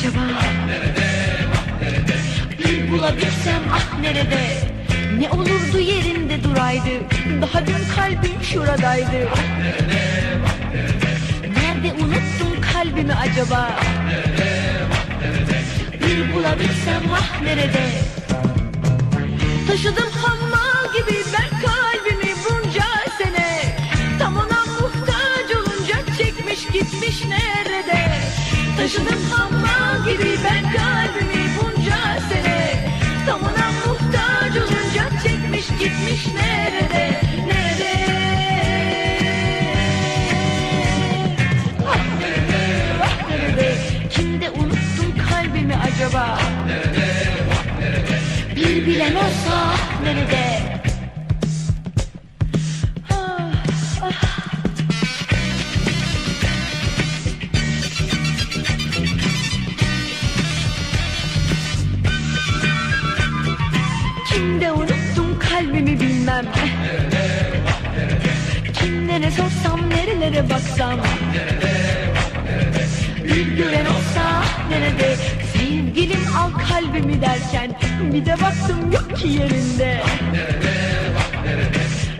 acaba? Bir bulabilsem ah nerede? Ne olurdu yerinde duraydı. Daha dün kalbim şuradaydı. Nerede unuttum kalbimi acaba? Bir bulabilsem ah nerede? Taşıdım hammal gibi ben kalbimi bunca sene. Tam ona muhtaç olunca çekmiş gitmiş nerede Taşıdım hammal gibi ben kalbimi bunca sene. Tam ona muhtaç olunca çekmiş gitmiş nerede Nerede? Ah nerede ah nerede? Kimde unuttum kalbimi acaba? Bir bilen olsa nerede? Kalbimi bilmem. Kimlere sorsam nerelere baksam. Bir gören olsa nerede? Sevgilim al kalbimi derken Bir de baktım yok ki yerinde.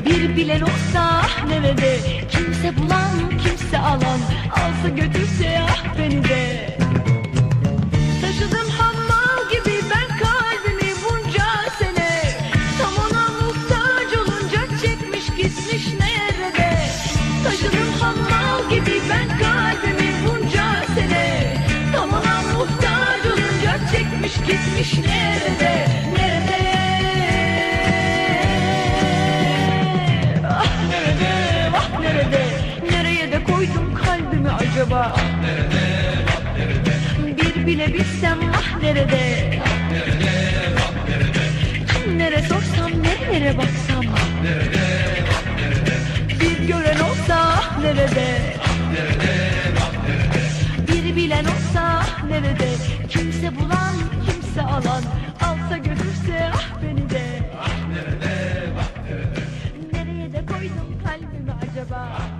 Bir bilen olsa nerede? Kimse bulan kimse alan. Alsa götürse çekmiş gitmiş. Nerede Nerede? Ah nerede? Ah nerede? Nereye de koydum kalbimi acaba? Bir bile bilsem ah nerede? Kimlere sorsam nerelere baksam? Bir gören olsa ah nerede? Bir bilen olsa ah nerede? Kimse bulan kimse alan Alsa götürse ah beni de. Nereye de koydum kalbimi acaba? Bir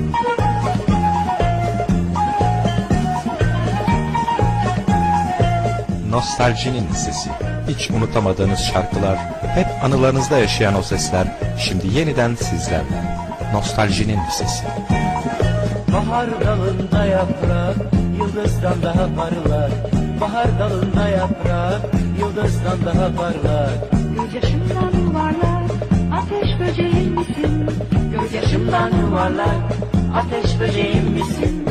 Nostaljinin sesi. Hiç unutamadığınız şarkılar, hep anılarınızda yaşayan o sesler, şimdi yeniden sizlerle. Nostaljinin sesi. Bahar dalında yaprak yıldızdan daha parlar. Bahar dalında yaprak yıldızdan daha parlar. Gözyaşımdan yuvarlak ateş böceğim misin? Gözyaşımdan yuvarlak ateş böceğim misin?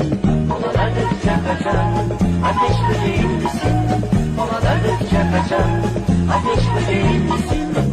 Havalandıkça kaçan ateş böceği misin? Havalandıkça kaçan ateş böceği misin?